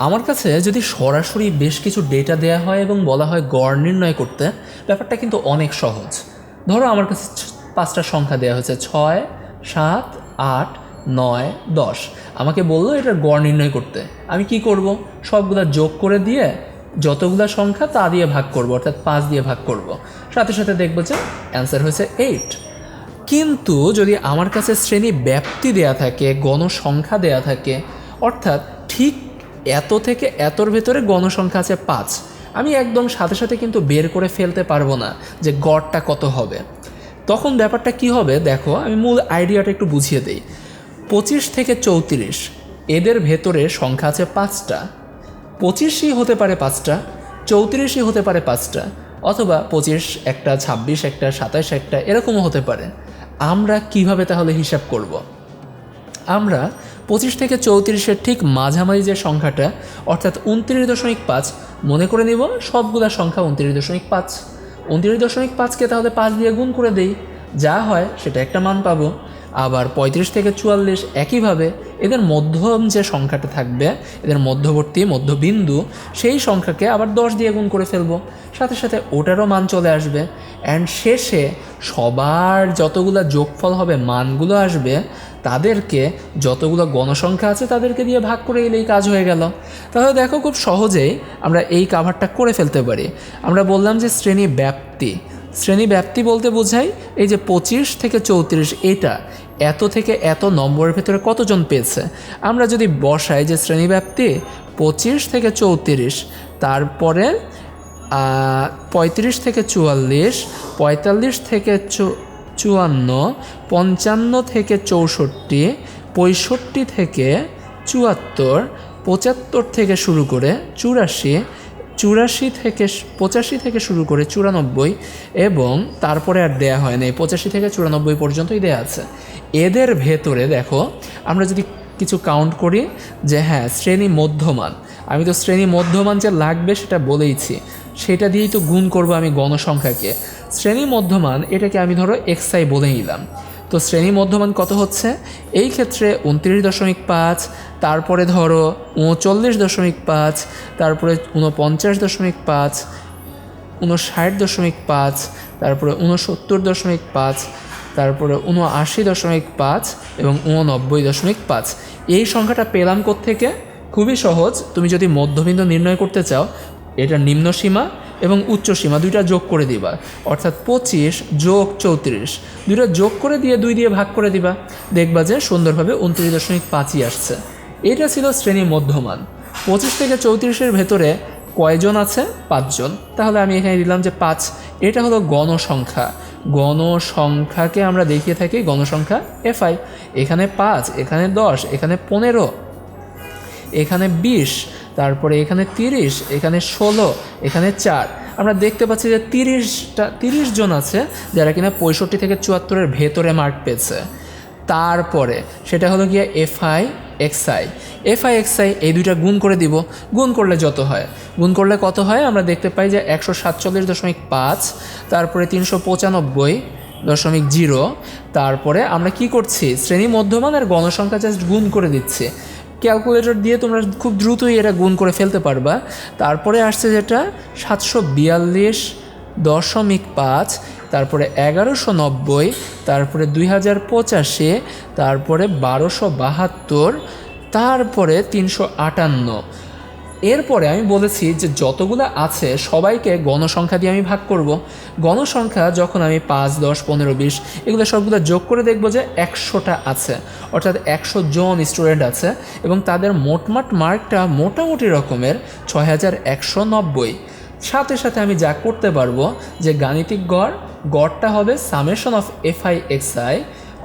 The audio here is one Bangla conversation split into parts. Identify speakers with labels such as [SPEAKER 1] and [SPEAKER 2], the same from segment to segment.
[SPEAKER 1] আমার কাছে যদি সরাসরি বেশ কিছু ডেটা দেয়া হয় এবং বলা হয় গড় নির্ণয় করতে, ব্যাপারটা কিন্তু অনেক সহজ। ধরো আমার কাছে পাঁচটা সংখ্যা দেওয়া হয়েছে, ছয়, সাত, আট, নয়, দশ। আমাকে বলল এটার গড় নির্ণয় করতে। আমি কি করব? সবগুলা যোগ করে দিয়ে যতগুলা সংখ্যা তা দিয়ে ভাগ করব, অর্থাৎ পাঁচ দিয়ে ভাগ করব। সাথে সাথে দেখব যে অ্যান্সার হয়েছে এইট কিন্তু যদি আমার কাছে শ্রেণি ব্যাপ্তি দেয়া থাকে, গণসংখ্যা দেয়া থাকে, অর্থাৎ ঠিক এত থেকে এতর ভেতরে গণসংখ্যা আছে পাঁচ। আমি একদম সাথে সাথে কিন্তু বের করে ফেলতে পারব না যে গড়টা কত হবে। তখন ব্যাপারটা কি হবে দেখো, আমি মূল আইডিয়াটা একটু বুঝিয়ে দিই। পঁচিশ থেকে চৌত্রিশ, এদের ভেতরে সংখ্যা আছে পাঁচটা। পঁচিশই হতে পারে পাঁচটা, চৌত্রিশই হতে পারে পাঁচটা, অথবা পঁচিশ একটা, ছাব্বিশ একটা, সাতাশ একটা, এরকমও হতে পারে। আমরা কীভাবে তাহলে হিসাব করব। আমরা পঁচিশ থেকে চৌত্রিশের ঠিক মাঝামাঝি যে সংখ্যাটা, অর্থাৎ উনত্রিশ দশমিক পাঁচ, মনে করে নিব সবগুলা সংখ্যা উনত্রিশ দশমিক পাঁচ। উনত্রিশ দশমিক পাঁচকে তাহলে পাঁচ দিয়ে গুণ করে দেই। যা হয় সেটা একটা মান পাবো। আবার পঁয়ত্রিশ থেকে চুয়াল্লিশ একইভাবে এদের মধ্যম যে সংখ্যাটা থাকবে, এদের মধ্যবর্তী মধ্যবিন্দু, সেই সংখ্যাকে আবার দশ দিয়ে গুণ করে ফেলব। সাথে সাথে ওটারও মান চলে আসবে। অ্যান্ড শেষে সবার যতগুলো যোগফল হবে, মানগুলো আসবে, তাদেরকে যতগুলো গণসংখ্যা আছে, তাদেরকে দিয়ে ভাগ করে এলেই কাজ হয়ে গেল। তাহলে দেখো খুব সহজেই আমরা এই কাভারটা করে ফেলতে পারি। আমরা বললাম যে শ্রেণি ব্যাপ্তি শ্রেণি ব্যাপ্তি বলতে বোঝাই এই যে পঁচিশ থেকে চৌত্রিশ, এটা এত থেকে এত নম্বরের ভেতরে কতজন পেয়েছে? আমরা যদি বসাই যে শ্রেণি ব্যাপ্তি পঁচিশ থেকে চৌত্রিশ, তারপরে পঁয়ত্রিশ থেকে চুয়াল্লিশ, পঁয়তাল্লিশ থেকে চুয়ান্ন, পঞ্চান্ন থেকে চৌষট্টি, পঁয়ষট্টি থেকে চুয়াত্তর, পঁচাত্তর থেকে শুরু করে চুরাশি চুরাশি থেকে পঁচাশি থেকে শুরু করে চুরানব্বই এবং তারপরে আর দেয়া হয় না পঁচাশি থেকে চুরানব্বই পর্যন্তই দেয়া আছে। এদের ভেতরে দেখো, আমরা যদি কিছু কাউন্ট করি যে হ্যাঁ শ্রেণি মধ্যমান। আমি তো শ্রেণি মধ্যমান যে লাগবে সেটা বলেইছি। সেটা দিয়েই তো গুণ করব আমি গণসংখ্যাকে। শ্রেণি মধ্যমান, এটাকে আমি ধরো এক্সআই বলে নিলাম। তো শ্রেণি মধ্যমান কত হচ্ছে? এই ক্ষেত্রে উনত্রিশ দশমিক পাঁচ, তারপরে ধরো উনচল্লিশ দশমিক পাঁচ, তারপরে উনপঞ্চাশ দশমিক পাঁচ উনষাট দশমিক পাঁচ, তারপরে উনসত্তর দশমিক পাঁচ, তারপরে উনআশি দশমিক পাঁচ এবং উননব্বই দশমিক পাঁচ। এই সংখ্যাটা পেলাম থেকে খুবই সহজ। তুমি যদি মধ্যবিন্দু নির্ণয় করতে চাও, এটা নিম্ন সীমা এবং উচ্চ সীমা দুইটা যোগ করে দিবা। অর্থাৎ পঁচিশ যোগ চৌত্রিশ। দুইটা যোগ করে দিয়ে দুই দিয়ে ভাগ করে দিবা। দেখবা যে সুন্দরভাবে উনত্রিশ দশমিক পাঁচই আসছে। এটা ছিল শ্রেণি মধ্যমান। পঁচিশ থেকে চৌত্রিশের ভেতরে কয়জন আছে? পাঁচজন। তাহলে আমি এখানে দিলাম যে পাঁচ। এটা হলো গণসংখ্যা। গণসংখ্যাকে আমরা দেখিয়ে থাকি গণসংখ্যা এফআই। এখানে পাঁচ, এখানে দশ, এখানে পনেরো, এখানে বিশ তারপরে এখানে তিরিশ, এখানে ষোলো, এখানে চার। আমরা দেখতে পাচ্ছি যে তিরিশটা, তিরিশ জন আছে যারা কিনা পঁয়ষট্টি থেকে চুয়াত্তরের ভেতরে মার্ক পেয়েছে। তারপরে সেটা হলো গিয়ে এফআই এক্সআই এফআই এক্সআই এই দুইটা গুণ করে দিব। গুণ করলে যত হয়? গুণ করলে কত হয়? আমরা দেখতে পাই যে একশো সাতচল্লিশ দশমিক পাঁচ, তারপরে তিনশো পঁচানব্বই দশমিক জিরো। তারপরে আমরা কি করছি? শ্রেণি মধ্যমান আর গণসংখ্যা জাস্ট গুণ করে দিচ্ছি। ক্যালকুলেটর দিয়ে তোমরা খুব দ্রুতই এটা গুণ করে ফেলতে পারবা। তারপরে আসছে যেটা, সাতশো বিয়াল্লিশ দশমিক পাঁচ, তারপরে এগারোশো নব্বই, তারপরে দুই হাজার পঁচাশি, তারপরে বারোশো বাহাত্তর, তারপরে তিনশো আটান্ন। এরপরে আমি বলেছি যে যতগুলো আছে, সবাইকে গণসংখ্যা দিয়ে আমি ভাগ করব। গণসংখ্যা যখন আমি পাঁচ, দশ, পনেরো, বিশ, এগুলো সবগুলো যোগ করে দেখব যে একশোটা আছে। অর্থাৎ একশো জন স্টুডেন্ট আছে এবং তাদের মোটমাট মার্কটা মোটামুটি রকমের ছয় হাজার একশো নব্বই। সাথে সাথে আমি যা করতে পারব যে গাণিতিক গড়, গড়টা হবে সামেশন অফ এফআই এক্সআই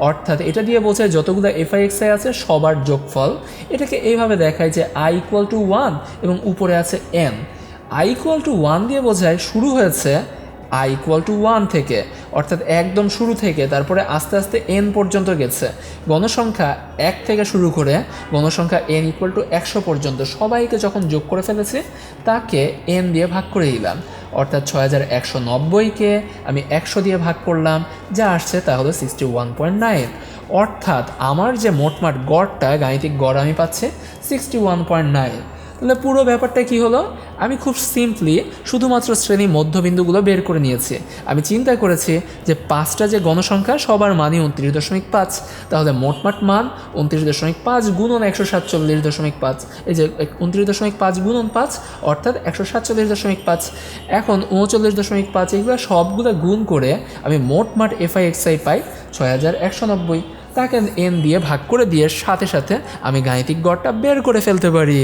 [SPEAKER 1] অর্থাৎ এটা দিয়ে বোঝায় যতগুলো এফআইএক্সআই আছে, সবার যোগফল। এটাকে এইভাবে দেখায় যে আই ইকুয়াল টু ওয়ান এবং উপরে আছে N I equal to one দিয়ে বোঝায় শুরু হয়েছে আই ইকুয়াল টু ওয়ান থেকে। অর্থাৎ একদম শুরু থেকে তারপরে আস্তে আস্তে এন পর্যন্ত গেছে। গণসংখ্যা এক থেকে শুরু করে গণসংখ্যা এন ইকুয়াল টু একশো পর্যন্ত সবাইকে যখন যোগ করে ফেলেছি, তাকে এন দিয়ে ভাগ করে দিলাম। অর্থাৎ ছয় হাজার একশো নব্বইকে আমি একশো দিয়ে ভাগ করলাম, যা আসছে তা হলো সিক্সটি ওয়ান পয়েন্ট নাইন। অর্থাৎ আমার যে মোটমাট গড়টা, গাণিতিক গড় আমি পাচ্ছি, সিক্সটি ওয়ান পয়েন্ট নাইন। তাহলে পুরো ব্যাপারটা কি হলো? আমি খুব সিম্পলি শুধুমাত্র শ্রেণি মধ্যবিন্দুগুলো বের করে নিয়েছি। আমি চিন্তা করেছি যে পাঁচটা যে গণসংখ্যা, সবার মানই উনত্রিশ দশমিক পাঁচ। তাহলে মোটমাট মান উনত্রিশ দশমিক পাঁচ গুণন একশো সাতচল্লিশ দশমিক পাঁচ। এই যে উনত্রিশ দশমিক পাঁচ গুণন পাঁচ, অর্থাৎ একশো সাতচল্লিশ দশমিক পাঁচ। এখন উনচল্লিশ দশমিক পাঁচ এগুলো সবগুলো গুণ করে আমি মোটমাট এফআই এক্সআই পাই ছয় হাজার একশো নব্বই। তাকে এন দিয়ে ভাগ করে দিয়ে সাথে সাথে আমি গাণিতিক গড়টা বের করে ফেলতে পারি।